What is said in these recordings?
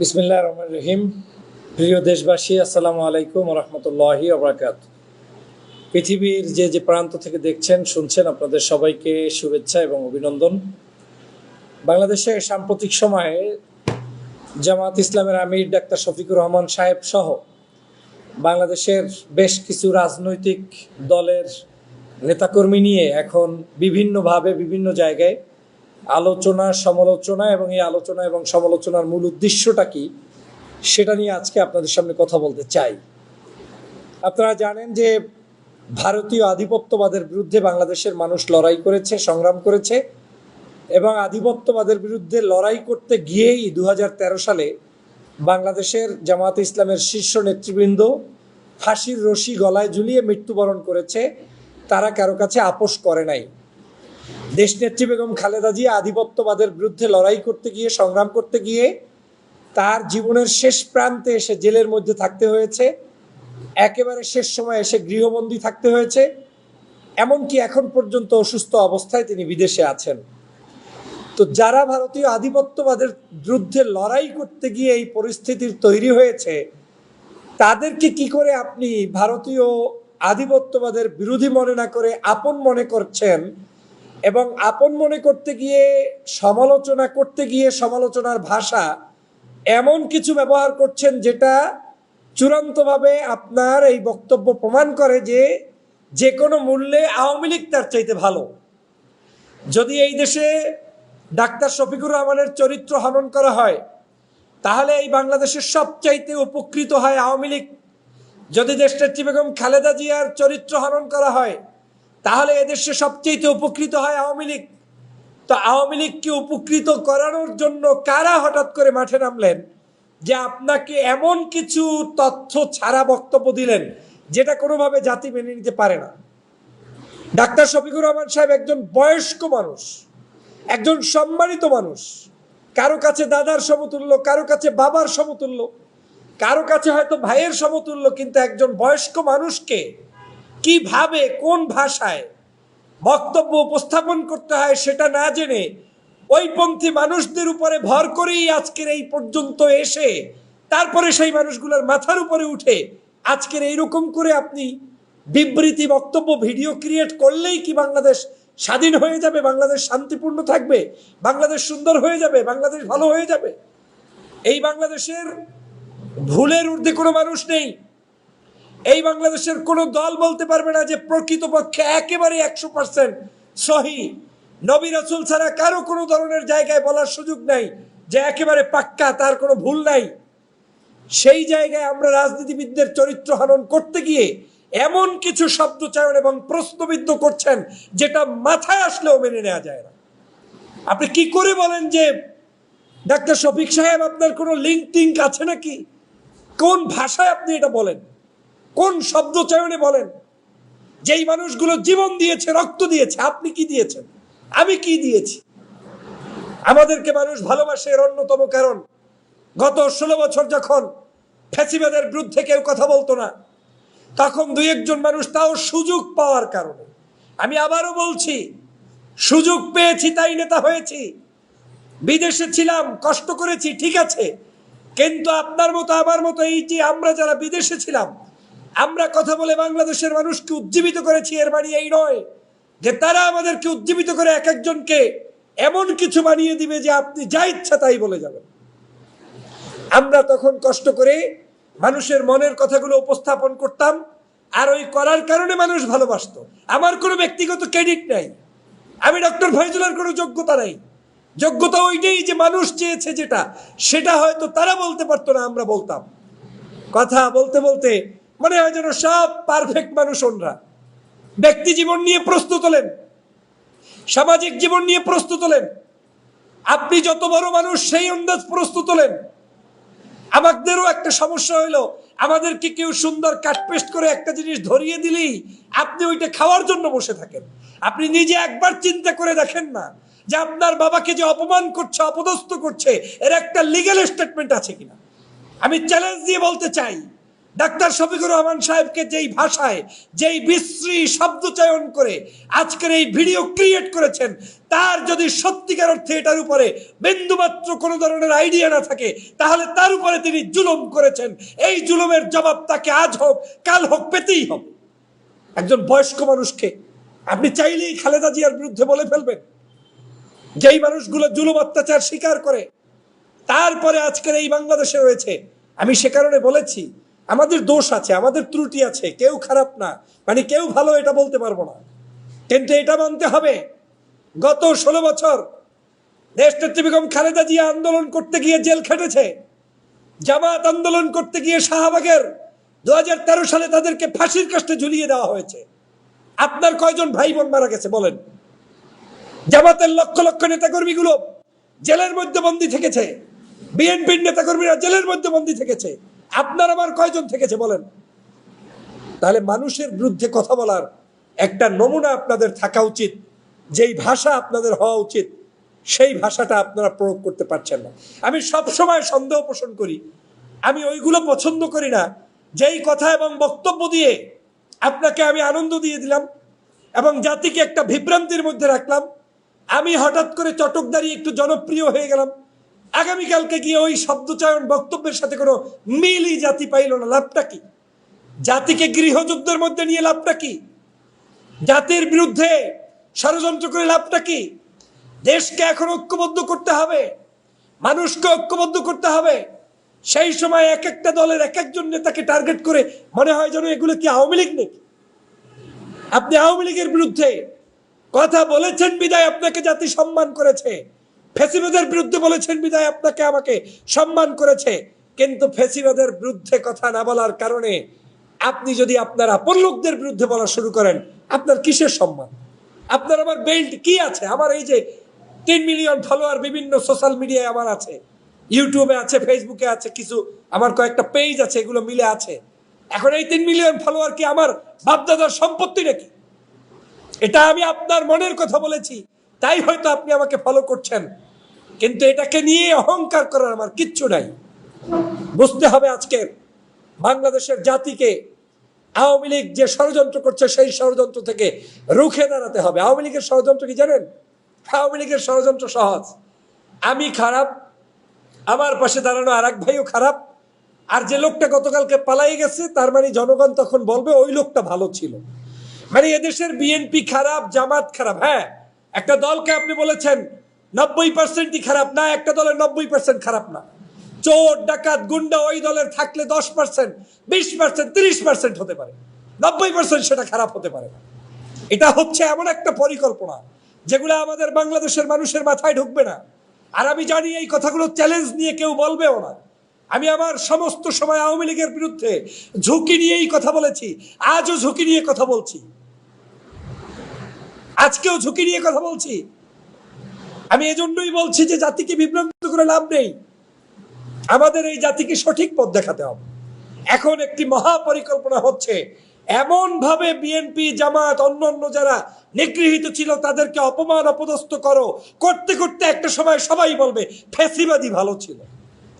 বিসমিল্লাহ রহমান রহিম। প্রিয় দেশবাসী, আসসালামু আলাইকুম রহমতুল্লাহি আবরাকাত পৃথিবীর যে যে প্রান্ত থেকে দেখছেন, শুনছেন আপনাদের সবাইকে শুভেচ্ছা এবং অভিনন্দন। বাংলাদেশে সাম্প্রতিক সময়ে জামাত ইসলামের আমির ডাক্তার শফিকুর রহমান সাহেব সহ বাংলাদেশের বেশ কিছু রাজনৈতিক দলের নেতাকর্মী নিয়ে এখন বিভিন্নভাবে, বিভিন্ন জায়গায় আলোচনা, সমালোচনা এবং এই আলোচনা এবং সমালোচনার মূল উদ্দেশ্যটা কি সেটা নিয়ে আজকে আপনাদের সামনে কথা বলতে চাই। আপনারা জানেন যে ভারতীয় আধিপত্যবাদের বিরুদ্ধে বাংলাদেশের মানুষ লড়াই করেছে, সংগ্রাম করেছে এবং আধিপত্যবাদের বিরুদ্ধে লড়াই করতে গিয়েই দু হাজার তেরো সালে বাংলাদেশের জামাত ইসলামের শীর্ষ নেতৃবৃন্দ ফাঁসির রশি গলায় ঝুলিয়ে মৃত্যুবরণ করেছে। তারা কারও কাছে আপোষ করে নাই। দেশনেত্রী বেগম খালেদা জিয়া আধিপত্যবাদের বিরুদ্ধে লড়াই করতে গিয়ে, সংগ্রাম করতে গিয়ে তার জীবনের শেষ প্রান্তে এসে জেলের মধ্যে থাকতে হয়েছে। একেবারে শেষ সময় এসে গৃহবন্দী থাকতে হয়েছে। এমনকি এখন পর্যন্ত অসুস্থ অবস্থায় তিনি বিদেশে আছেন। তো যারা ভারতীয় আধিপত্যবাদের বিরুদ্ধে লড়াই করতে গিয়ে এই পরিস্থিতির তৈরি হয়েছে, তাদেরকে কি করে আপনি ভারতীয় আধিপত্যবাদের বিরোধী মনে না করে আপন মনে করছেন? এবং আপন মনে করতে গিয়ে, সমালোচনা করতে গিয়ে সমালোচনার ভাষা এমন কিছু ব্যবহার করছেন যেটা চূড়ান্তভাবে আপনার এই বক্তব্য প্রমাণ করে যে যে কোনো মূল্যে আওয়ামী লীগ তার চাইতে ভালো। যদি এই দেশে ডাক্তার শফিকুর রহমানের চরিত্র হনন করা হয়, তাহলে এই বাংলাদেশের সবচাইতে উপকৃত হয় আওয়ামী লীগ। যদি দেশনেত্রী বেগম খালেদা জিয়ার চরিত্র হনন করা হয় তাহলে এদেশে সবচেয়ে উপকৃত হয় আওয়ামী লীগ। তো আওয়ামী লীগকে উপকৃত করানোর জন্য কারা হঠাৎ করে মাঠে নামলেন? যে আপনাকে এমন কিছু তথ্য ছাড়া বক্তব্য দিলেন, যেটা কোনোভাবে জাতি মেনে নিতে পারে না। ডাক্তার শফিকুর রহমান সাহেব একজন বয়স্ক মানুষ, একজন সম্মানিত মানুষ। কারও কাছে দাদার সমতুল্য, কারও কাছে বাবার সমতুল্য, কারও কাছে হয়তো ভাইয়ের সমতুল্য, কিন্তু একজন বয়স্ক মানুষকে কীভাবে, কোন ভাষায় বক্তব্য উপস্থাপন করতে হয় সেটা না জেনে ওইপন্থী মানুষদের উপরে ভর করেই আজকের এই পর্যন্ত এসে তারপরে সেই মানুষগুলোর মাথার উপরে উঠে আজকের এইরকম করে আপনি বিবৃতি, বক্তব্য, ভিডিও ক্রিয়েট করলেই কি বাংলাদেশ স্বাধীন হয়ে যাবে, বাংলাদেশ শান্তিপূর্ণ থাকবে, বাংলাদেশ সুন্দর হয়ে যাবে, বাংলাদেশ ভালো হয়ে যাবে? এই বাংলাদেশের ভুলের ঊর্ধ্বে কোনো মানুষ নেই। এই বাংলাদেশের কোনো দল বলতে পারবে না যে প্রকৃতপক্ষে একেবারে একশো পার্সেন্ট সহি। নবী রাসুল ছাড়া কারও কোনো ধরনের জায়গায় বলার সুযোগ নাই যে একেবারে পাক্কা, তার কোনো ভুল নাই। সেই জায়গায় আমরা রাজনীতিবিদদের চরিত্র হনন করতে গিয়ে এমন কিছু শব্দ চয়ন এবং প্রশ্নবিদ্ধ করছেন যেটা মাথায় আসলেও মেনে নেওয়া যায় না। আপনি কি করে বলেন যে ডাক্তার শফিক সাহেব আপনার কোনো লিঙ্ক টিঙ্ক আছে নাকি? কোন ভাষায় আপনি এটা বলেন? কোন শব্দ চয়নে বলেন? যেই মানুষগুলো জীবন দিয়েছে, রক্ত দিয়েছে, আপনি কি দিয়েছেন? আমি কি দিয়েছি? আমাদেরকে মানুষ ভালোবাসে এর অন্যতম কারণ। গত ষোলো বছর যখন ফ্যাসিবাদের বিরুদ্ধে কেউ কথা বলতো না, তখন দুই একজন মানুষ তাও সুযোগ পাওয়ার কারণে। আমি আবারও বলছি, সুযোগ পেয়েছি তাই নেতা হয়েছি। বিদেশে ছিলাম, কষ্ট করেছি, ঠিক আছে। কিন্তু আপনার মতো, আমার মতো, এই যে আমরা যারা বিদেশে ছিলাম আমরা কথা বলে বাংলাদেশের মানুষকে উজ্জীবিত করেছি, এর মানে এই নয় যে তারা আমাদেরকে উজ্জীবিত করে এক একজনকে এমন কিছু বানিয়ে দিবে যে আপনি যা ইচ্ছা তাই বলে যাবেন। আমরা তখন কষ্ট করে মানুষের মনের কথাগুলো উপস্থাপন করতাম, আর ওই করার কারণে মানুষ ভালোবাসতো। আমার কোনো ব্যক্তিগত ক্রেডিট নাই। আমি ডক্টর ফয়জুলের কোনো যোগ্যতা নাই। যোগ্যতা ওইটাই যে মানুষ চেয়েছে যেটা, সেটা হয়তো তারা বলতে পারতো না, আমরা বলতাম। কথা বলতে বলতে মনে হয় যেন সব পারফেক্ট মানুষ ওনরা ব্যক্তি জীবন নিয়ে প্রস্তুত হলেন, সামাজিক জীবন নিয়ে প্রস্তুত হলেন, আপনি যত বড় মানুষ সেই আন্দাজ প্রস্তুত হলেন। আমাদেরও একটা সমস্যা হইল, আমাদেরকে কেউ সুন্দর কাটপেস্ট করে একটা জিনিস ধরিয়ে দিলেই আপনি ওইটা খাওয়ার জন্য বসে থাকেন। আপনি নিজে একবার চিন্তা করে দেখেন না যে আপনার বাবাকে যে অপমান করছে, অপদস্থ করছে, এর একটা লিগ্যাল স্টেটমেন্ট আছে কিনা। আমি চ্যালেঞ্জ দিয়ে বলতে চাই ডাক্তার শফিকুর রহমান সাহেবকে যেই ভাষায়, যেই বিশ্রী শব্দ চয়ন করে আজকের এই ভিডিও ক্রিয়েট করেছেন, তার যদি সত্যিকার অর্থে এটার উপরে বিন্দুমাত্র কোনো ধরনের আইডিয়া না থাকে, তাহলে তার উপরে তিনি জুলুম করেছেন। এই জুলুমের জবাব তাকে আজ হোক, কাল হোক, পেতেই হবে। একজন বয়স্ক মানুষকে আপনি চাইলেই খালেদা জিয়ার বিরুদ্ধে বলে ফেলবেন। যেই মানুষগুলো জুলুম অত্যাচার স্বীকার করে, তারপরে আজকের এই বাংলাদেশে রয়েছে, আমি সে কারণে বলেছি আমাদের দোষ আছে, আমাদের ত্রুটি আছে, কেউ খারাপ না। মানে কেউ ভালো এটা বলতে পারব না। কিন্তু এটা মানতে হবে, গত ষোলো বছর দেশনেত্রী বেগম খালেদা জিয়া আন্দোলন করতে গিয়ে জেল খেটেছে, জামাত আন্দোলন করতে গিয়ে শাহবাগের দু হাজার তেরো সালে তাদেরকে ফাঁসির কাস্টে ঝুলিয়ে দেওয়া হয়েছে। আপনার কয়জন ভাই বোন মারা গেছে বলেন? জামাতের লক্ষ লক্ষ নেতাকর্মীগুলো জেলের মধ্যে বন্দী থেকেছে। বিএনপির নেতাকর্মীরা জেলের মধ্যে বন্দী থেকেছে। আপনার আমার কয়জন থেকেছে বলেন? তাহলে মানুষের বিরুদ্ধে কথা বলার একটা নমুনা আপনাদের থাকা উচিত, যেই ভাষা আপনাদের হওয়া উচিত, সেই ভাষাটা আপনারা প্রয়োগ করতে পারছেন না। আমি সব সময় সন্দেহ পোষণ করি, আমি ওইগুলো পছন্দ করি না, যেই কথা এবং বক্তব্য দিয়ে আপনাকে আমি আনন্দ দিয়ে দিলাম এবং জাতিকে একটা বিভ্রান্তির মধ্যে রাখলাম, আমি হঠাৎ করে চটকদারি একটু জনপ্রিয় হয়ে গেলাম আগামীকালকে গিয়ে ওই শব্দচয়ন বক্তব্যের সাথে কোনো মিলই জাতি পাইল না, লাভটা কি? জাতিকে গৃহযুদ্ধের মধ্যে নিয়ে লাভটা কি? জাতির বিরুদ্ধে ষড়যন্ত্র করে লাভটা কি? দেশকে এখন ঐক্যবদ্ধ করতে হবে, মানুষকে ঐক্যবদ্ধ করতে হবে। সেই সময় এক একটা দলের এক একজন নেতাকে টার্গেট করে মনে হয় যেন এগুলো কি আওয়ামী লীগ নাকি? আপনি আওয়ামী লীগের বিরুদ্ধে কথা বলেছেন বিদায়, আপনাকে জাতি সম্মান করেছে। ফেসিবাদের বিরুদ্ধে বলেছেন বিদায় আপনাকে আমাকে সম্মান করেছে। কিন্তু ফেসিবাদের বিরুদ্ধে কথা না বলার কারণে আপনি যদি আপনার আপন লোকদের বিরুদ্ধে বলা শুরু করেন, আপনার কিসের সম্মান? আপনার আমার বেল্ট কি আছে? আমার এই যে তিন মিলিয়ন ফলোয়ার বিভিন্ন সোশ্যাল মিডিয়ায় আমার আছে। ইউটিউবে আছে ফেসবুকে আছে, কিছু আমার কয়েকটা পেজ আছে, এগুলো মিলে আছে। এখন এই তিন মিলিয়ন ফলোয়ার কি আমার বাপদাদার সম্পত্তি নাকি? এটা আমি আপনার মনের কথা বলেছি। তাই হয়তো আপনি আমাকে ফলো করছেন। কিন্তু এটাকে নিয়ে অহংকার করার আমার কিচ্ছু নাই। বুঝতে হবে আজকের বাংলাদেশের জাতিকে আওয়ামী লীগ যে ষড়যন্ত্র করছে, সেই ষড়যন্ত্র থেকে রুখে দাঁড়াতে হবে। আওয়ামী লীগের ষড়যন্ত্র কি জানেন? আওয়ামী লীগের ষড়যন্ত্র সহজ। আমি খারাপ, আমার পাশে দাঁড়ানো আর এক ভাইও খারাপ। আর যে লোকটা গতকালকে পালাই গেছে, তার মানে জনগণ তখন বলবে ওই লোকটা ভালো ছিল। মানে এদেশের বিএনপি খারাপ, জামাত খারাপ। হ্যাঁ একটা দলকে আপনি বলেছেন নব্বই পার্সেন্টই খারাপ না, একটা দলের নব্বই পার্সেন্ট খারাপ না। চোর, ডাকাত, গুন্ডা ওই দলের থাকলে দশ পার্সেন্ট বিশ পার্সেন্ট তিরিশ পার্সেন্ট হতে পারে। নব্বই পার্সেন্ট সেটা খারাপ হতে পারে এটা হচ্ছে এমন একটা পরিকল্পনা, যেগুলো আমাদের বাংলাদেশের মানুষের মাথায় ঢুকবে না। আর আমি জানি এই কথাগুলো চ্যালেঞ্জ নিয়ে কেউ বলবেও না। আমি আমার সমস্ত সময় আওয়ামী লীগের বিরুদ্ধে ঝুঁকি নিয়েই কথা বলেছি, আজও ঝুঁকি নিয়ে কথা বলছি। আজকেও ঝুঁকি নিয়ে কথা বলছি। আমি এজন্যই বলছি যে জাতিকে বিভ্রান্ত করে লাভ নেই। আমাদের এই জাতিকে সঠিক পথ দেখাতে হবে। এখন একটি মহা পরিকল্পনা হচ্ছে এমন ভাবে বিএনপি জামাত অন্য অন্য যারা নিগৃহীত ছিল, তাদেরকে অপমান, অপদস্থ করো। করতে করতে একটা সময় সবাই বলবে ফেসিবাদই ভালো ছিল।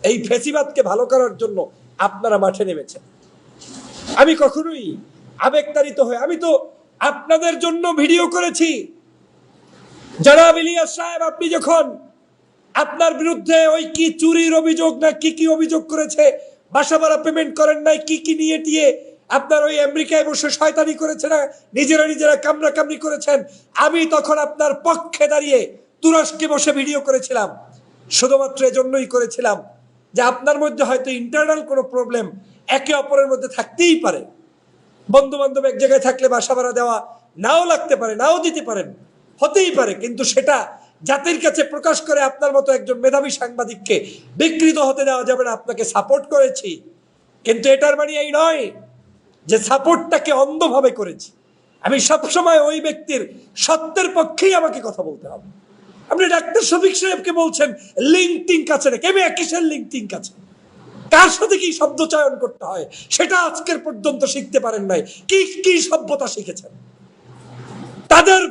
এই ফেসিবাদকে ভালো করার জন্য আপনারা মাঠে নেমেছেন। আমি কখনোই আবেগতাড়িত হয়ে, আমি তো আপনাদের জন্য ভিডিও করেছি। জনাব ইলিয়াস সাহেব, আপনি যখন আপনার বিরুদ্ধে ওই কি চুরির অভিযোগ না কি কি অভিযোগ করেছে বাসা ভাড়া পেমেন্ট করেন নাই, কি কি নিয়ে টিয়ে আপনার ওই আমেরিকায় বসে শয়তানি করেছে না নিজেরা নিজেরা কামড়া কামড়ি করেছেন, আমি তখন আপনার পক্ষে দাঁড়িয়ে তুরস্কে বসে ভিডিও করেছিলাম। শুধুমাত্র এজন্যই করেছিলাম যে আপনার মধ্যে হয়তো ইন্টারনাল কোনো প্রবলেম একে অপরের মধ্যে থাকতেই পারে। বন্ধু বান্ধব এক জায়গায় থাকলে বাসা ভাড়া দেওয়া নাও লাগতে পারে, নাও দিতে পারেন। হতেই পারে, কিন্তু সেটা জাতির কাছে প্রকাশ করে আপনার মতো একজন মেধাবী সাংবাদিককে বিকৃত হতে দেওয়া যাবে না, আপনাকে সাপোর্ট করেছি। কিন্তু এটার মানে এই নয় যে সাপোর্টটাকে অন্ধভাবে করেছি। আমি সবসময় ওই ব্যক্তির সত্যের পক্ষেই আমাকে কথা বলতে হবে। আপনি ডাক্তার শফিক সাহেবকে বলছেন লিঙ্ক টিঙ্ক আছে না কেমন কিসের লিঙ্ক টিঙ্ক আছে কার সাথে কি শব্দ চয়ন করতে হয়, সেটা আজকের পর্যন্ত শিখতে পারেন নাই। কি কি সভ্যতা শিখেছেন? তাদের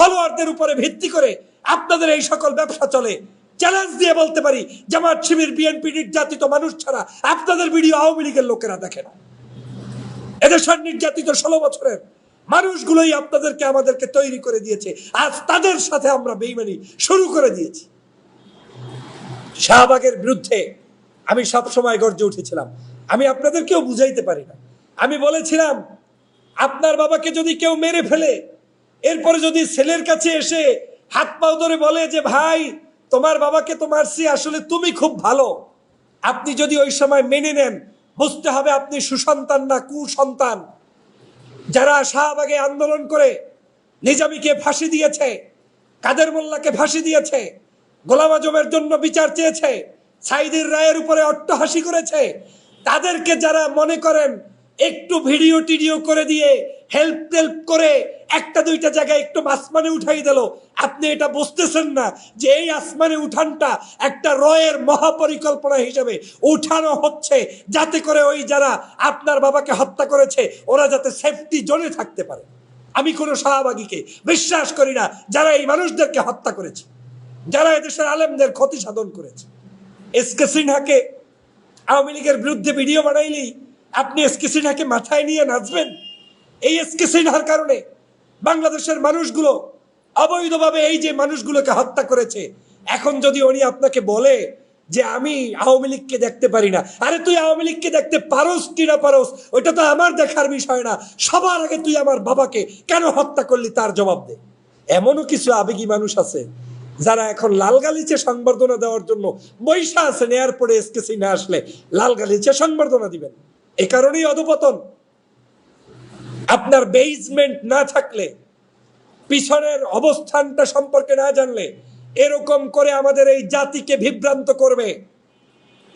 ফলোয়ারদের উপরে ভিত্তি করে আপনাদের এই সকল ব্যবসা চলে। চ্যালেঞ্জ দিয়ে বলতে পারি, জামাত শিবির, বিএনপি, নির্যাতিত মানুষ ছাড়া আপনাদের ভিডিও আওয়ামী লীগের লোকেরা দেখে না। এদেশের নির্যাতিত ষোলো বছরের মানুষগুলোই আপনাদেরকে আমাদেরকে তৈরি করে দিয়েছে। আজ তাদের সাথে আমরা বেইমানি শুরু করে দিয়েছি। শাহবাগের বিরুদ্ধে আমি সব সময় গর্জে উঠেছিলাম। আমি আপনাদেরকেও বুঝাইতে পারি না। আমি বলেছিলাম, আপনার বাবাকে যদি কেউ মেরে ফেলে এরপরে যদি ছেলের কাছে এসে হাত পাও ধরে বলে যে, ভাই, তোমার বাবাকে তো মারছি, আসলে তুমি খুব ভালো। আপনি যদি ওই সময় মেনে নেন, বুঝতে হবে আপনি সুসন্তান না কুসন্তান। যারা শাহবাগে আন্দোলন করে, নিজামীকে ফাঁসি দিয়েছে, কাদের মোল্লাকে ফাঁসি দিয়েছে, গোলাম আজমের জন্য বিচার চেয়েছে সাইদের রায়ের উপরে অট্টহাসি করেছে, তাদেরকে যারা মনে করেন, একটু ভিডিও টিডিও করে দিয়ে হেল্প টেল্প করে একটা দুইটা জায়গায় একটু আসমানে উঠাই দিল। আপনি এটা বুঝতেছেন না যে এই আসমানে উঠানটা একটা রয়ের মহাপরিকল্পনা হিসেবে উঠানো হচ্ছে যাতে করে ওই যারা আপনার বাবাকে হত্যা করেছে, ওরা যাতে সেফটি জোনে থাকতে পারে। আমি কোনো শাহবাগীকে বিশ্বাস করি না যারা এই মানুষদেরকে হত্যা করেছে, যারা এদেশের আলেমদের ক্ষতি সাধন করেছে। এস কে সিনহাকে আওয়ামী লীগের বিরুদ্ধে ভিডিও বানাইলেই আপনি এস কে সিনহাকে মাথায় নিয়ে নাচবেন? এই এস কে সিনহার কারণে বাংলাদেশের মানুষগুলো অবৈধভাবে এই যে মানুষগুলোকে হত্যা করেছে, এখন যদি উনি আপনাকে বলে যে আমি আওয়ামী লীগকে দেখতে পারি না, আরে তুই আওয়ামী লীগকে দেখতে পারোস কি না পারোস, ওইটা তো আমার দেখার বিষয় না, সবার আগে তুই আমার বাবাকে কেন হত্যা করলি তার জবাব দে। এমনও কিছু আবেগী মানুষ আছে যারা এখন লাল গালিচে সংবর্ধনা দেওয়ার জন্য বৈশা আছে আছেন, এয়ারপোর্টে এসকে সিনে আসলে লাল গালিচে সংবর্ধনা দিবেন। এ কারণেই অধপতন আপনার বেসমেন্ট না থাকলে, পিছনের অবস্থানটা সম্পর্কে না জানলে, এরকম করে আমাদের এই জাতিকে বিভ্রান্ত করবে।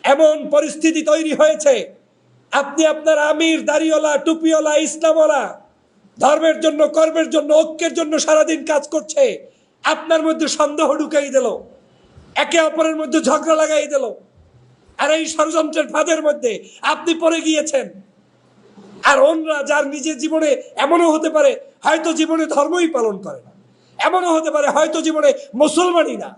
এমন পরিস্থিতি তৈরি হয়েছে, আপনি আপনার আমির, দাড়িওয়ালা, টুপিওয়ালা, ইসলামওয়ালা, ধর্মের জন্য, কর্মের জন্য, ঐক্যের জন্য সারাদিন কাজ করছে, আপনার মধ্যে সন্দেহ ঢুকাই দিল, একে অপরের মধ্যে ঝগড়া লাগাই দিল। আর এই ষড়যন্ত্রের ফাঁদের মধ্যে আপনি পড়ে গিয়েছেন। আর অন্যরা যার নিজের জীবনে এমনও হতে পারে হয়তো জীবনে ধর্মই পালন করে না। এমনও হতে পারে হয়তো জীবনে মুসলমানই না।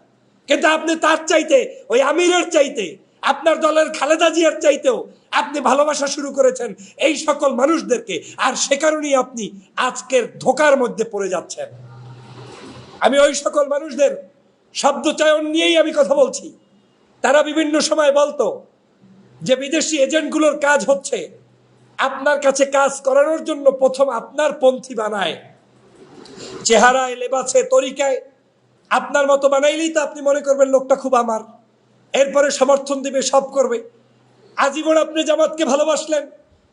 কিন্তু আপনি তার চাইতে, ওই আমিরের চাইতে, আপনার দলের খালেদা জিয়ার চাইতেও আপনি ভালোবাসা শুরু করেছেন এই সকল মানুষদেরকে। আর সে কারণেই আপনি আজকের ধোকার মধ্যে পড়ে যাচ্ছেন। আমি ওই সকল মানুষদের শব্দ চয়ন নিয়েই আমি কথা বলছি। তারা বিভিন্ন সময় বলতো যে বিদেশি এজেন্টগুলোর কাজ হচ্ছে। আপনার কাছে কাজ করানোর জন্য প্রথম আপনার পন্থী বানায়। চেহারায়, লেবাসে, তরিকায় আপনার মতো বানাইলেই তো আপনি মনে করবেন লোকটা খুব আমার। এরপরে সমর্থন দিবে, সব করবে। আজীবন আপনি জামাতকে ভালোবাসলেন,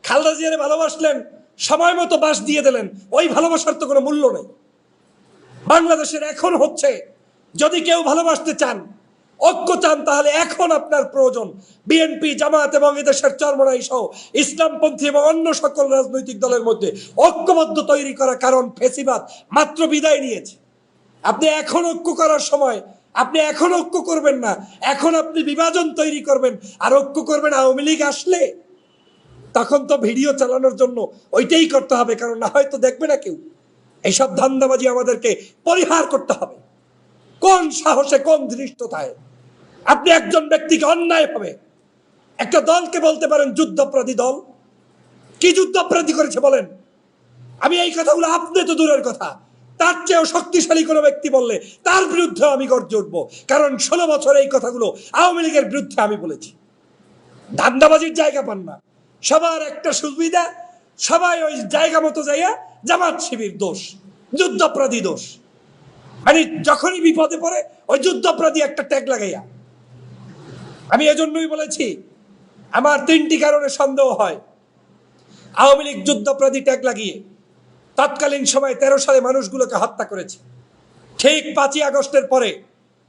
খালদা জিয়ারে ভালোবাসলেন, সময় মতো বাস দিয়ে দিলেন। ওই ভালোবাসার তো কোনো মূল্য নেই। বাংলাদেশের এখন হচ্ছে, যদি কেউ ভালোবাসতে চান ঐক্য চান তাহলে এখন আপনার প্রয়োজন। বিএনপি জামাত এবং এদেশের চরমনাই সহ ইসলামপন্থী এবং অন্য সকল রাজনৈতিক দলের মধ্যে ঐক্যবদ্ধ তৈরি করা কারণ ফেসিবাদ মাত্র বিদায় নিয়েছে। আপনি এখন ঐক্য করার সময়, আপনি এখন ঐক্য করবেন না, এখন আপনি বিভাজন তৈরি করবেন আর ঐক্য করবেন আওয়ামী লীগ আসলে। তখন তো ভিডিও চালানোর জন্য ওইটাই করতে হবে, কারণ না হয়তো দেখবে না কেউ। এইসব ধান্দাবাজি আমাদেরকে পরিহার করতে হবে। কোন সাহসে কোন ধৃষ্টতায়? আপনি একজন ব্যক্তিকে অন্যায় ভাবে একটা দলকে বলতে পারেন যুদ্ধাপরাধী দল। কি যুদ্ধাপরাধী করেছে বলেন? আমি এই কথাগুলো আপনি তো দূরের কথা। তার চেয়েও শক্তিশালী কোনো ব্যক্তি বললে তার বিরুদ্ধে আমি গর্জে উঠবো। কারণ ষোলো বছর এই কথাগুলো আওয়ামী লীগের বিরুদ্ধে আমি বলেছি। ধান্দাবাজির জায়গা পান না। সবার একটা সুবিধা, সবাই ওই জায়গা মতো যাইয়া জামাত শিবির দোষ, যুদ্ধাপরাধী দোষ। মানে যখনই বিপদে পড়ে, ওই যুদ্ধাপরাধী একটা ট্যাগ লাগাইয়া। আমি এজন্যই বলেছি, আমার তিনটি কারণে সন্দেহ হয়। আওয়ামী লীগ যুদ্ধাপরাধী ট্যাগ লাগিয়ে তৎকালীন সময় তেরো সালে মানুষগুলোকে হত্যা করেছে। ঠিক পাঁচই আগস্টের পরে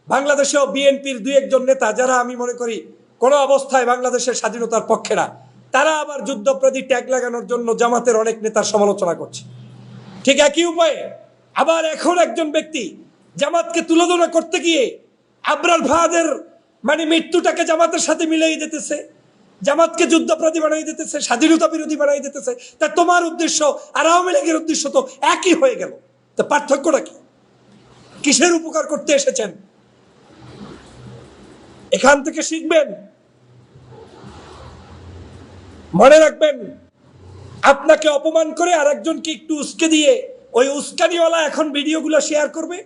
বাংলাদেশেও বিএনপির দুই একজন নেতা, যারা আমি মনে করি কোনো অবস্থায় বাংলাদেশের স্বাধীনতার পক্ষে না, তারা আবার যুদ্ধপ্রতি ট্যাগ লাগানোর জন্য জামাতের অনেক নেতার সমালোচনা করছে। ঠিক একই উপায়ে আবার এখন একজন ব্যক্তি জামাতকে তুলনা করতে গিয়ে আবরার ভাদের মানে মৃত্যুটাকে জামাতের সাথে মিলিয়ে দিতেছে জামাতকে যুদ্ধপ্রতি বানাই দিতেছে স্বাধীনতা বিরোধী বানাই দিতেছে তা তোমার উদ্দেশ্য আর আওয়ামী লীগের উদ্দেশ্য তো একই হয়ে গেল। তা পার্থক্যটা কি? কিসের উপকার করতে এসেছেন? এখান থেকে শিখবেন। মনে রাখবেন, আপনাকে অপমান করে আর একজনকে একটু উস্কে দিয়ে ওই উস্কানিওয়ালা এখন ভিডিওগুলো শেয়ার করবে।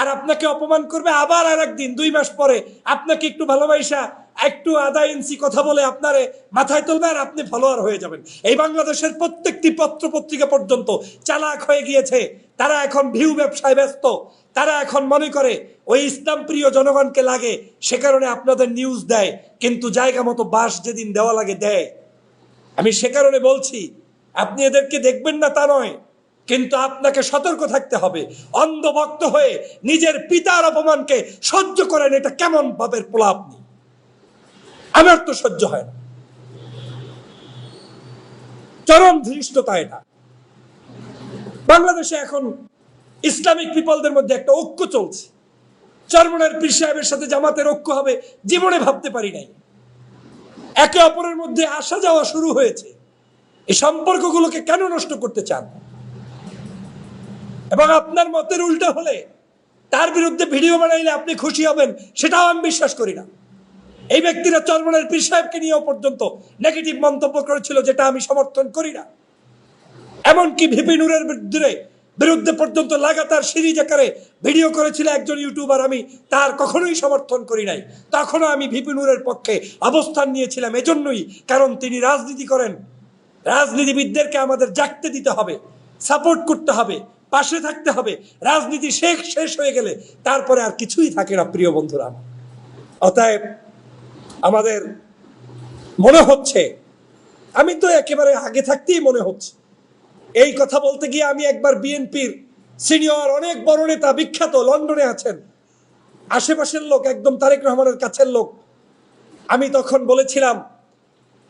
আর আপনাকে অপমান করবে আবার আর একদিন দুই মাস পরে। আপনাকে একটু ভালোবাসা, একটু আধা ইঞ্চি কথা বলে আপনারে মাথায় তুলবে আর আপনি ফলোয়ার হয়ে যাবেন। এই বাংলাদেশের প্রত্যেকটি পত্র পত্রিকা পর্যন্ত চালাক হয়ে গিয়েছে। তারা এখন ভিউ ব্যবসায় ব্যস্ত। তারা এখন মনে করে, ওই ইসলাম প্রিয় জনগণকে লাগে, সে কারণে আপনাদের নিউজ দেয়, কিন্তু জায়গা মতো বাস যেদিন দেওয়া লাগে দেয়। আমি সে কারণে বলছি, আপনি এদেরকে দেখবেন না তা নয়। কিন্তু আপনাকে সতর্ক থাকতে হবে। অন্ধভক্ত হয়ে নিজের পিতার অপমানকে সহ্য করেন, এটা কেমন ভাবের পোলা আপনি আমার তো সহ্য হয় না। চরম ধৃষ্টতা এটা। বাংলাদেশে এখন ইসলামিক পিপলদের মধ্যে একটা ঐক্য চলছে। চরমনের পীর সাহেবের সাথে জামাতের ঐক্য হবে, জীবনে ভাবতে পারি নাই। একে অপরের মধ্যে আসা যাওয়া শুরু হয়েছে। এই সম্পর্কগুলোকে কেন নষ্ট করতে চান? এবং আপনার মতের উল্টো হলে তার বিরুদ্ধে ভিডিও বানাইলে আপনি খুশি হবেন, সেটাও আমি বিশ্বাস করি না। এই ব্যক্তিরা চরমনের পীর সাহেবকে নিয়েও পর্যন্ত নেগেটিভ মন্তব্য করেছিল, যেটা আমি সমর্থন করি না। এমনকি ভিপি নুরের বিরুদ্ধে বিরুদ্ধে পর্যন্ত লাগাতার সিরিজ আকারে ভিডিও করেছিল একজন ইউটিউবার, আমি তার কখনোই সমর্থন করি নাই। তখনও আমি ভিপি নুরের পক্ষে অবস্থান নিয়েছিলাম, এজন্যই, কারণ তিনি রাজনীতি করেন। রাজনীতিবিদদেরকে আমাদের জাগতে দিতে হবে সাপোর্ট করতে হবে। পাশে থাকতে হবে। রাজনীতি শেষ শেষ হয়ে গেলে তারপরে আর কিছুই থাকে না, প্রিয় বন্ধুরা। অতএব আমাদের মনে হচ্ছে, আমি তো একেবারে আগে থাকতেই মনে হচ্ছে, এই কথা বলতে গিয়ে আমি একবার বিএনপির সিনিয়র, অনেক বড় নেতা, বিখ্যাত, লন্ডনে আছেন, আশেপাশের লোক, একদম তারেক রহমানের কাছের লোক। আমি তখন বলেছিলাম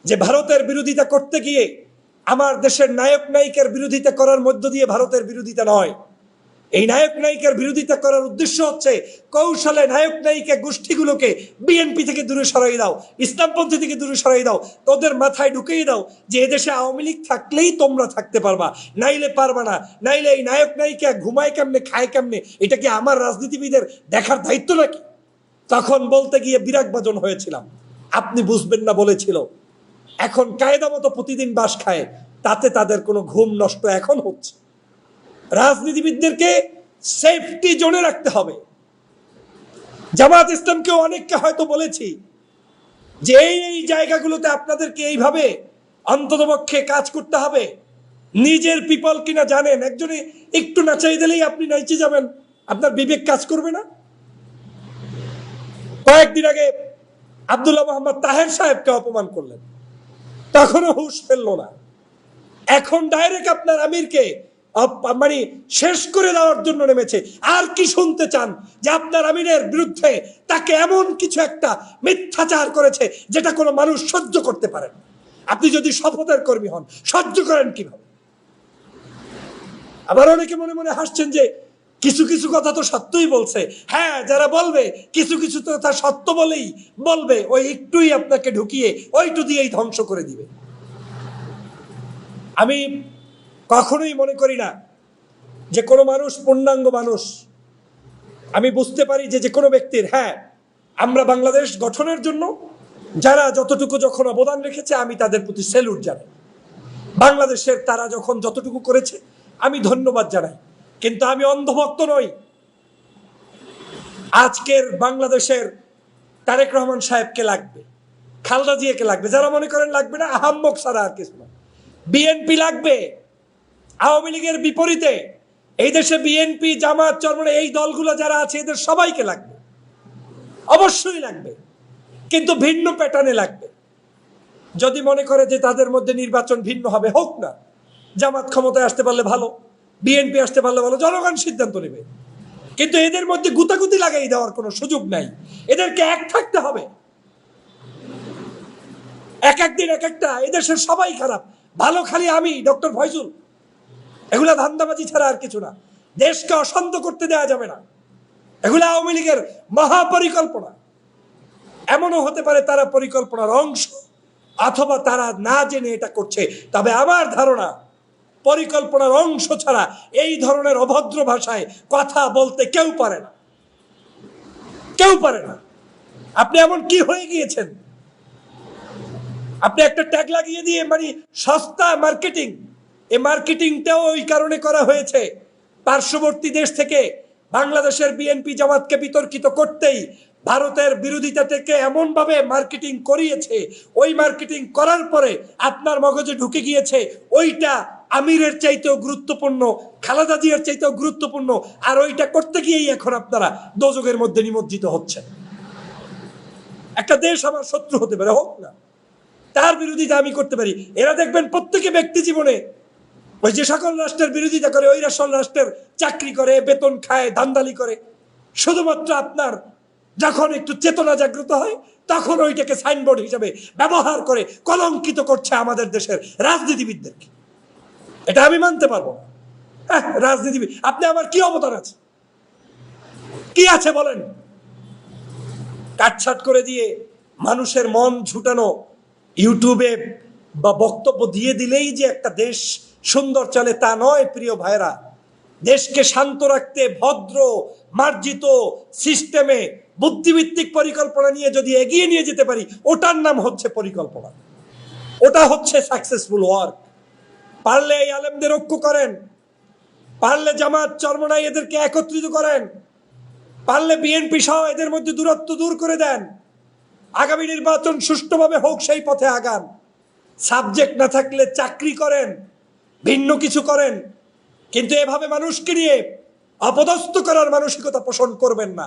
যে ভারতের বিরোধিতা করতে গিয়ে আমার দেশের নায়ক নায়িকার বিরোধিতা করার মধ্য দিয়ে ভারতের বিরোধিতা নয়। এই নায়ক নায়িকার বিরোধিতা করার উদ্দেশ্য হচ্ছে, কৌশলে নায়ক নায়িকা গোষ্ঠীগুলোকে বিএনপি থেকে দূরে সরাই দাও ইসলামপন্থী থেকে দূরে সরাই দাও, তোদের মাথায় ঢুকিয়ে দাও যে এদেশে আওয়ামী লীগ থাকলেই তোমরা থাকতে পারবা, নাইলে পারবা না, নাইলে এই নায়ক নায়িকা ঘুমায় কেমনে, খায় কেমনে, এটা কি আমার রাজনীতিবিদের দেখার দায়িত্ব নাকি? তখন বলতে গিয়ে বিরাগ বাজন হয়েছিলাম। আপনি বুঝবেন না বলেছিল। এখন কায়দা মতো প্রতিদিন বাস খায়, তাতে তাদের কোনো ঘুম নষ্ট এখন হচ্ছে। রাজনীতিবিদদেরকে সেফটি জোনে রাখতে হবে। জামাত ইসলামকেও অনেককে হয়তো বলেছি যে এই এই জায়গাগুলোতে আপনাদেরকে এইভাবে অন্ততপক্ষে কাজ করতে হবে। নিজের পিপল কিনা জানেন, একজনে একটু নাচাই দিলেই আপনি নাইচে যাবেন, আপনার বিবেক কাজ করবে না? কয়েকদিন আগে আব্দুল্লাহ মোহাম্মদ তাহের সাহেবকে অপমান করলেন। তখনও হুশ ফেলল না। এখন ডাইরেক্ট আপনার আমিরকে মানে শেষ করে দেওয়ার জন্য নেমেছে। আর কি শুনতে চান যে আপনার আমিরের বিরুদ্ধে তাকে এমন কিছু একটা মিথ্যাচার করেছে যেটা কোনো মানুষ সহ্য করতে পারে না। আপনি যদি শপথের কর্মী হন, সহ্য করেন কীভাবে? আবার অনেকে মনে মনে হাসছেন যে কিছু কিছু কথা তো সত্যই বলছে। হ্যাঁ যারা বলবে, কিছু কিছু তো কথা সত্য বলেই বলবে। ওই একটুই আপনাকে ঢুকিয়ে ওইটু দিয়েই ধ্বংস করে দিবে। আমি কখনোই মনে করি না যে কোনো মানুষ পূর্ণাঙ্গ মানুষ। আমি বুঝতে পারি যে যে কোনো ব্যক্তির হ্যাঁ আমরা বাংলাদেশ গঠনের জন্য যারা যতটুকু যখন অবদান রেখেছে, আমি তাদের প্রতি সেলুট জানাই। বাংলাদেশের তারা যখন যতটুকু করেছে, আমি ধন্যবাদ জানাই। কিন্তু আমি অন্ধভক্ত নই। আজকের বাংলাদেশের তারেক রহমান সাহেবকে লাগবে, খালদা জিয়াকে লাগবে, যারা মনে করেন লাগবে না, আহাম্মক সারা আর কিছু না। বিএনপি লাগবে, আওয়ামী লীগের বিপরীতে, এই দেশে বিএনপি, জামাত চরমনে এই দলগুলো যারা আছে, এদের সবাইকে লাগবে। অবশ্যই লাগবে, কিন্তু ভিন্ন প্যাটার্নে লাগবে। যদি মনে করে যে তাদের মধ্যে নির্বাচন ভিন্ন হবে, হোক না। জামাত ক্ষমতায় আসতে পারলে ভালো। বিএনপি আসতে পারলে ভালো, জনগণ সিদ্ধান্ত নেবে। কিন্তু এদের মধ্যে গুতাগুতি লাগাই দেওয়ার কোনো সুযোগ নাই। এদেরকে এক থাকতে হবে। এক একদিন এক একটা, এদেশের সবাই খারাপ। ভালো খালি আমি, ডক্টর ফয়জুল। এগুলা ধান্দাবাজি ছাড়া আর কিছু না। দেশকে অশান্ত করতে দেওয়া যাবে না। এগুলা আওয়ামী লীগের মহাপরিকল্পনা। এমনও হতে পারে তারা পরিকল্পনার অংশ, অথবা তারা না জেনে এটা করছে। তবে আমার ধারণা পরিকল্পনার অংশ ছাড়া এই ধরনের অভদ্র ভাষায় কথা বলতে কেউ পারে না। কেউ পারে না। আপনি এমন কি হয়ে গিয়েছেন? আপনি একটা ট্যাগ লাগিয়ে দিয়ে মানে সস্তা মার্কেটিং, এ মার্কেটিংটাও ওই কারণে করা হয়েছে। পার্শ্ববর্তী দেশ থেকে বাংলাদেশের বিএনপি জামাতকে বিতর্কিত করতেই ভারতের বিরোধিতা থেকে এমনভাবে মার্কেটিং করিয়েছে, ওই মার্কেটিং করার পরে আপনার মগজে ঢুকে গিয়েছে, ওইটা আমিরের চাইতেও গুরুত্বপূর্ণ, খালেদা জিয়ার চাইতেও গুরুত্বপূর্ণ, আর ওইটা করতে গিয়েই এখন আপনারা দোজকের মধ্যে নিমজ্জিত হচ্ছেন। একটা দেশ আমার শত্রু হতে পারে, হোক না। তার বিরোধিতা আমি করতে পারি। এরা দেখবেন প্রত্যেকে ব্যক্তি জীবনে ওই যে সকল রাষ্ট্রের বিরোধিতা করে, ওই সকল রাষ্ট্রের চাকরি করে, বেতন খায়, দান্দালি করে। শুধুমাত্র আপনার যখন একটু চেতনা জাগ্রত হয়, তখন ওইটাকে সাইনবোর্ড হিসাবে ব্যবহার করে কলঙ্কিত করছে আমাদের দেশের রাজনীতিবিদদেরকে। এটা আমি মানতে পারব হ্যাঁ, রাজনীতিবিদ আপনি আমার কি অবদান আছে? কি আছে বলেন? কাটছাট করে দিয়ে মানুষের মন ঝুটানো ইউটিউবে বা বক্তব্য দিয়ে দিলেই যে একটা দেশ সুন্দর চলে তা নয় প্রিয় ভাইরা দেশকে শান্ত রাখতে ভদ্র মার্জিত সিস্টেমে বুদ্ধিভিত্তিক পরিকল্পনা নিয়ে যদি এগিয়ে নিয়ে যেতে পারি ওটার নাম হচ্ছে পরিকল্পনা। ওটা হচ্ছে সাকসেসফুল ওয়ার্ক পারলে এই আলেমদের ঐক্য করেন। পারলে জামাত চর্মনাই এদেরকে একত্রিত করেন। পারলে বিএনপি সহ এদের মধ্যে দূরত্ব দূর করে দেন। আগামী নির্বাচন সুষ্ঠুভাবে হোক সেই পথে আগান। সাবজেক্ট না থাকলে চাকরি করেন, ভিন্ন কিছু করেন। কিন্তু এভাবে মানুষকে নিয়ে অপদস্থ করার মানসিকতা পোষণ করবেন না।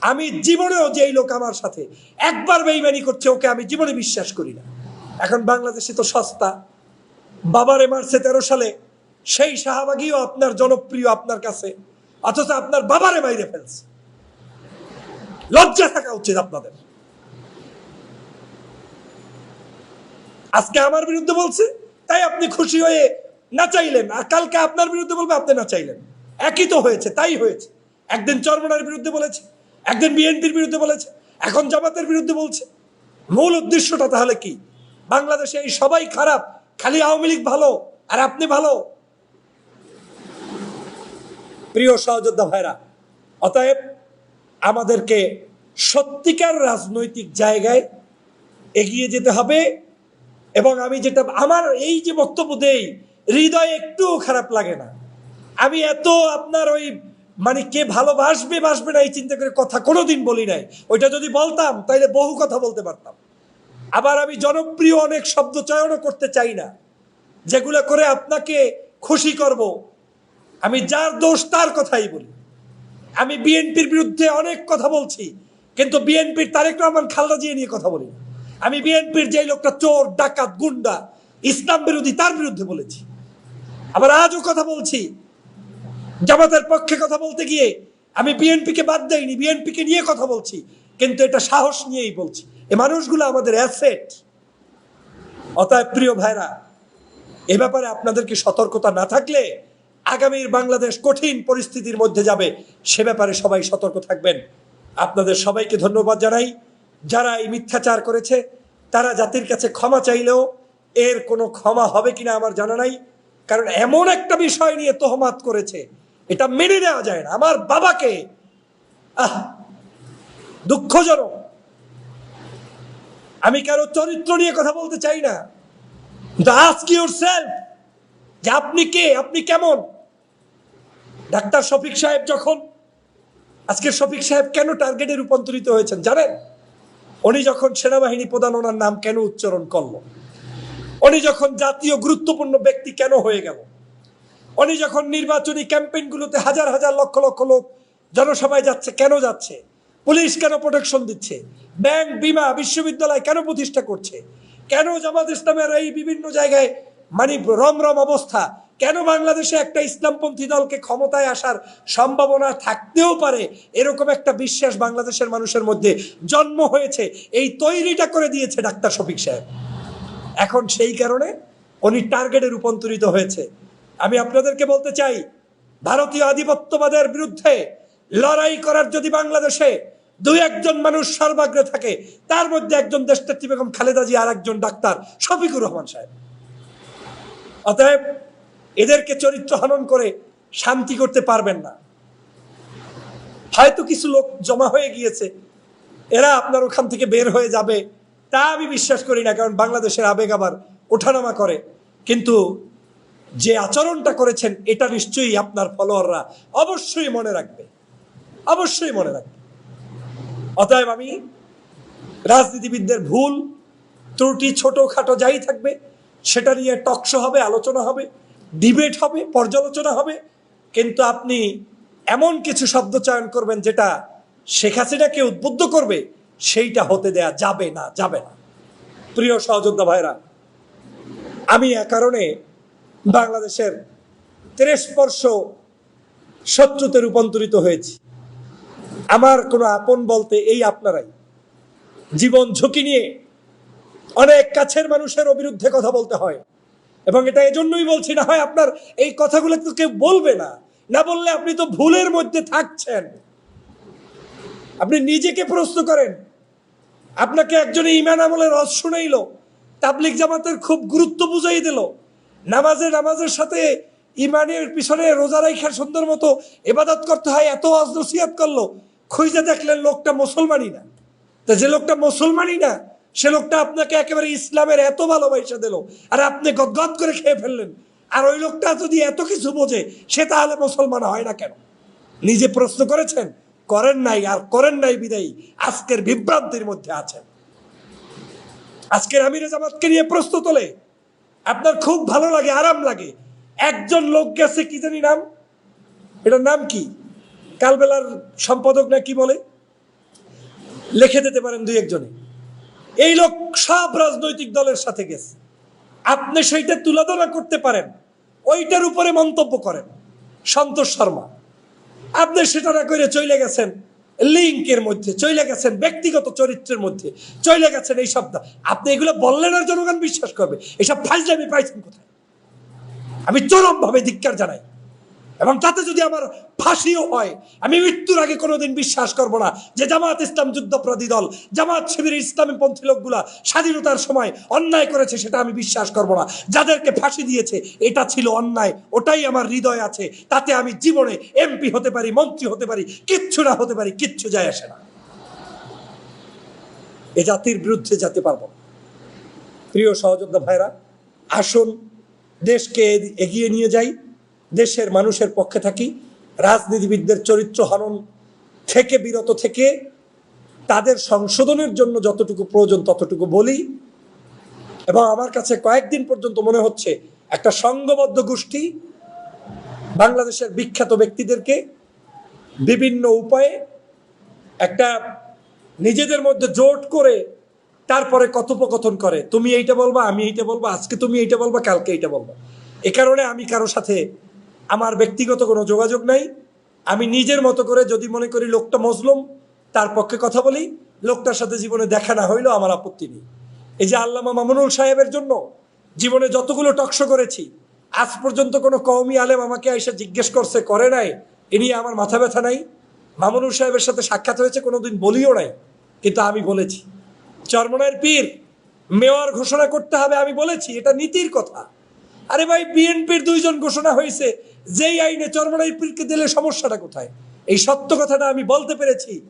আমি জীবনেও যেই লোক আমার সাথে একবার বেইমানি করছে, ওকে আমি জীবনে বিশ্বাস করি না। এখন বাংলাদেশে তো সস্তা। বাবারে মারছে তেরো সালে। সেই শাহবাগিও আপনার জনপ্রিয় আপনার কাছে। অথচ আপনার বাবারে বাইরে ফেলছে। লজ্জা থাকা উচিত আপনাদের। আজকে আমার বিরুদ্ধে বলছে, তাই আপনি খুশি হয়ে না চাইলেন। আর কালকে আপনার বিরুদ্ধে বলবে, আপনি না চাইলেন। একই তো হয়েছে, তাই হয়েছে। একদিন চরমনার বিরুদ্ধে বলেছে, একদিন বিএনপির বিরুদ্ধে বলেছে, এখন জামাতের বিরুদ্ধে বলছে। মূল উদ্দেশ্যটা তাহলে কি? বাংলাদেশে এই সবাই খারাপ খালি আওয়ামী লীগ ভালো, আর আপনি ভালো। প্রিয় সহযোদ্ধা ভাইরা, অতএব আমাদেরকে সত্যিকার রাজনৈতিক জায়গায় এগিয়ে যেতে হবে এবং আমি যেটা, আমার এই যে বক্তব্য দেই, হৃদয় একটুও খারাপ লাগে না। আমি এত আপনার ওই মানে কে ভালোবাসবে, বাসবে না, এই চিন্তা করে কথা কোনোদিন বলি নাই। ওইটা যদি বলতাম, তাইলে বহু কথা বলতে পারতাম। আবার আমি জনপ্রিয় অনেক শব্দ চয়নও করতে চাই না, যেগুলো করে আপনাকে খুশি করব। আমি যার দোষ তার কথাই বলি। আমি বিএনপির বিরুদ্ধে অনেক কথা বলছি, কিন্তু বিএনপির তারেক রহমান খালদা জিয়া নিয়ে কথা বলি। আমি বিএনপির যে লোকটা চোর, ডাকাত, গুন্ডা, ইসলাম বিরোধী তার বিরুদ্ধে বলেছি। আবার আজও কথা বলছি। জামাতের পক্ষে কথা বলতে গিয়ে আমি বিএনপিকে বাদ দেইনি, বিএনপিকে নিয়ে কথা বলছি, কিন্তু এটা সাহস নিয়েই বলছি। এ মানুষগুলো আমাদের অ্যাসেট অতএব প্রিয় ভাইরা, এ ব্যাপারে আপনাদেরকে সতর্কতা না থাকলে আগামীর বাংলাদেশ কঠিন পরিস্থিতির মধ্যে যাবে, সে ব্যাপারে সবাই সতর্ক থাকবেন। আপনাদের সবাইকে ধন্যবাদ জানাই। যারা এই মিথ্যাচার করেছে, তারা জাতির কাছে ক্ষমা চাইলেও এর কোনো ক্ষমা হবে কিনা আমার জানা নাই। কারণ এমন একটা বিষয় নিয়ে তোহমাত করেছে, এটা মেনে নেওয়া যায় না। আমার বাবাকে, আহ, দুঃখজনক। আমি কারও চরিত্র নিয়ে কথা বলতে চাই না। কিন্তু আস্ক ইউর সেলফ যে আপনি কে? আপনি কেমন? ডাক্তার শফিক সাহেব যখন, আজকে শফিক সাহেব কেন টার্গেটে রূপান্তরিত হয়েছেন জানেন? উনি যখন সেনাবাহিনী প্রধান, ওনার নাম কেন উচ্চারণ করল? উনি যখন জাতীয় গুরুত্বপূর্ণ ব্যক্তি কেন হয়ে গেল? উনি যখন নির্বাচনী ক্যাম্পেইনগুলোতে হাজার হাজার লক্ষ লক্ষ লোক জনসভায় যাচ্ছে, কেন যাচ্ছে? পুলিশ কেন প্রোটেকশন দিচ্ছে? ব্যাংক, বিমা বিশ্ববিদ্যালয় কেন প্রতিষ্ঠা করছে? কেন জামাত ইসলামের এই বিভিন্ন জায়গায় মানে রমরম অবস্থা? কেন বাংলাদেশে একটা ইসলামপন্থী দলকে ক্ষমতায় আসার সম্ভাবনা থাকতেও পারে? এরকম একটা বিশ্বাস বাংলাদেশের মানুষের মধ্যে জন্ম হয়েছে। এই তৈরিটা করে দিয়েছে ডাক্তার শফিক সাহেব। এখন সেই কারণে উনি টার্গেটে রূপান্তরিত হয়েছে। আমি আপনাদেরকে বলতে চাই, ভারতীয় আধিপত্যবাদের বিরুদ্ধে লড়াই করার যদি বাংলাদেশে দুই একজন মানুষ সর্বাগ্রে থাকে, তার মধ্যে একজন দেশনেত্রী বেগম খালেদা জি আর একজন ডাক্তার শফিকুর রহমান সাহেব। অতএব এদেরকে চরিত্র হনন করে শান্তি করতে পারবেন না। হয়তো কিছু লোক জমা হয়ে গিয়েছে, এরা আপনার ওখান থেকে বের হয়ে যাবে, তা আমি বিশ্বাস করি না, কারণ বাংলাদেশের আবেগ আবার ওঠানামা করে। কিন্তু যে আচরণটা করেছেন, এটা নিশ্চয়ই আপনার ফলোয়াররা অবশ্যই মনে রাখবে, অবশ্যই মনে রাখবে। অতএব আমি রাজনীতিবিদদের ভুল, ত্রুটি ছোটোখাটো যাই থাকবে, সেটা নিয়ে টকশো হবে, আলোচনা হবে ডিবেট হবে, পর্যালোচনা হবে, কিন্তু আপনি এমন কিছু শব্দ চয়ন করবেন যেটা শেখ হাসিনাকে উদ্বুদ্ধ করবে, সেইটা হতে দেয়া যাবে না যাবে না। প্রিয় সহযোদ্ধা ভাইরা আমি এ কারণে বাংলাদেশের তেরেস্পর্শ শত্রুতে রূপান্তরিত হয়েছি। আমার কোনো আপন বলতে এই আপনারাই। জীবন ঝুঁকি নিয়ে অনেক কাছের মানুষের বিরুদ্ধে কথা বলতে হয়। এবং এটা এজন্যই বলছি না হয় আপনার এই কথাগুলো তো কেউ বলবে না। না বললে আপনি তো ভুলের মধ্যে থাকছেন। আপনি নিজেকে প্রশ্ন করেন। আপনাকে একজনে ইমান আমলের রস শুনাইল তাবলিক জামাতের খুব গুরুত্ব বুঝাই দিল। নামাজে নামাজের সাথে ইমানের পিছনে রোজা রাইখার সুন্দর মতো এবাদত করতে হয়, এত অজ নসিহাত করল। খুঁজে দেখলেন লোকটা মুসলমানই না। তা যে লোকটা মুসলমানই না, সে লোকটা আপনাকে একেবারে ইসলামের এত ভালোবাসা দিল, আর আপনি গদগদ করে খেয়ে ফেললেন। আর ওই লোকটা যদি এত কিছু বোঝে, সে তাহলে মুসলমান হয় না কেন? নিজে প্রশ্ন করেছেন, করেন নাই আর করেন নাই বিদায়ী, আজকের বিভ্রান্তির মধ্যে আছেন। আজকের আমির জামাতকে নিয়ে প্রশ্ন তোলে, আপনার খুব ভালো লাগে, আরাম লাগে। একজন লোক গেছে, কি জানি নাম? এটার নাম কি? কালবেলার সম্পাদক না কি বলে? লিখে দিতে পারেন দুই একজনে। এই লোক সব রাজনৈতিক দলের সাথে গেছে। আপনি সেইটা তুলাধনা করতে পারেন। ওইটার উপরে মন্তব্য করেন। সন্তোষ শর্মা। আপনি সেটা না করে চলে গেছেন লিঙ্কের মধ্যে চলে গেছেন ব্যক্তিগত চরিত্রের মধ্যে চলে গেছেন এই শব্দ আপনি এগুলো বললেন আর জনগণ বিশ্বাস করবে। এইসব এসব ফাইজলামি পাইছেন কোথায়? আমি চরমভাবে ধিক্কার জানাই। এবং তাতে যদি আমার ফাঁসিও হয়। আমি মৃত্যুর আগে কোনোদিন বিশ্বাস করব না যে জামাত ইসলাম যুদ্ধপ্রদী দল, জামাত শিবিরের ইসলামী পন্থী লোকগুলা স্বাধীনতার সময় অন্যায় করেছে সেটা আমি বিশ্বাস করব না। যাদেরকে ফাঁসি দিয়েছে, এটা ছিল অন্যায়, ওটাই আমার হৃদয় আছে। তাতে আমি জীবনে এমপি হতে পারি, মন্ত্রী হতে পারি, কিচ্ছু না হতে পারি, কিচ্ছু যায় আসে না। এ জাতির বিরুদ্ধে যেতে পারব প্রিয় সহযোদ্ধা ভাইরা, আসুন, দেশকে এগিয়ে নিয়ে যাই, দেশের মানুষের পক্ষে থাকি। রাজনীতিবিদদের চরিত্র হনন থেকে, বিরত থেকে, তাদের সংশোধনের জন্য যতটুকু প্রয়োজন ততটুকু বলি। এবং আমার কাছে কয়েকদিন পর্যন্ত মনে হচ্ছে একটা সংঘবদ্ধ গোষ্ঠী বাংলাদেশের বিখ্যাত ব্যক্তিদেরকে বিভিন্ন উপায়ে একটা নিজেদের মধ্যে জোট করে তারপরে কথোপকথন করে, তুমি এইটা বলবা, আমি এইটা বলব, আজকে তুমি এইটা বলবা, কালকে এইটা বলবা। এ কারণে আমি কারও সাথে আমার ব্যক্তিগত কোনো যোগাযোগ নাই। আমি নিজের মতো করে যদি মনে করি লোকটা মজলুম, তার পক্ষে কথা বলি, লোকটার সাথে জীবনে দেখা না হইলেও আমার আপত্তি নেই। এই যে আল্লামা মামুনুল সাহেবের জন্য জীবনে যতগুলো টকশো করেছি, আজ পর্যন্ত কোনো কওমি আলেম আমাকে এসে জিজ্ঞেস করছে, করে নাই? এ নিয়ে আমার মাথা ব্যথা নাই। মামুনুল সাহেবের সাথে সাক্ষাৎ হয়েছে, কোনোদিন বলিও নাই, কিন্তু আমি বলেছি। চরমনায়ের পীর, মেয়র ঘোষণা করতে হবে আমি বলেছি, এটা নীতির কথা। আরে ভাই, বিএনপির দুইজন ঘোষণা হয়েছে, যেই আইনে চরমনাই পীরকে দিলে সমস্যাটা কোথায়? এই সত্য কথাটা আমি বলতে পেরেছি।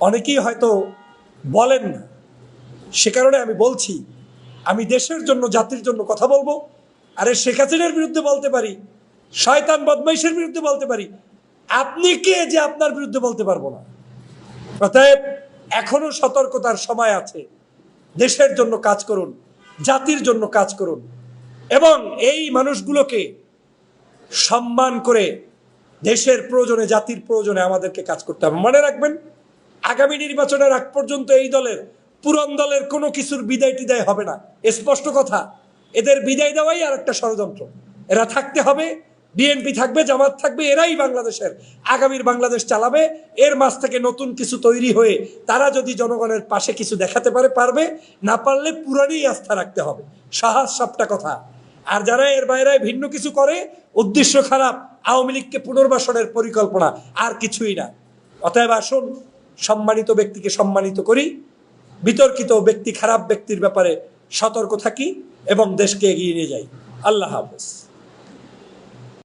অনেকেই হয়তো বলেন না। সে কারণে আমি বলছি, আমি দেশের জন্য, জাতির জন্য কথা বলব। আরে শেখ হাসিনার বিরুদ্ধে বলতে পারি, শয়তান বদমাইশের বিরুদ্ধে বলতে পারি। আপনি কে যে আপনার বিরুদ্ধে বলতে পারব না? অতএব, এখনও সতর্কতার সময় আছে। দেশের জন্য কাজ করুন, জাতির জন্য কাজ করুন। এবং এই মানুষগুলোকে সম্মান করে দেশের প্রয়োজনে, জাতির প্রয়োজনে আমাদেরকে কাজ করতে হবে। মনে রাখবেন, আগামী নির্বাচনের আগ পর্যন্ত এই দলের, পুরন দলের কোনো কিছুর বিদায় টিদায় হবে না। স্পষ্ট কথা। এদের বিদায় দেওয়াই আর একটা ষড়যন্ত্র। এরা থাকতে হবে, বিএনপি থাকবে, জামাত থাকবে, এরাই বাংলাদেশের, আগামীর বাংলাদেশ চালাবে। এর মাঝ থেকে নতুন কিছু তৈরি হয়ে তারা যদি জনগণের পাশে কিছু দেখাতে পারে, পারবে, না পারলে পুরানি আস্থা রাখতে হবে। সাহস সবটা কথা। আর যারা এর বাইরে ভিন্ন কিছু করে, উদ্দেশ্য খারাপ, আওয়ামী লীগকে পুনর্বাসনের পরিকল্পনা, আর কিছুই না। অতএব আসুন, সম্মানিত ব্যক্তিকে সম্মানিত করি, বিতর্কিত ব্যক্তি, খারাপ ব্যক্তির ব্যাপারে সতর্ক থাকি এবং দেশকে এগিয়ে নিয়ে যাই। আল্লাহ হাফেজ।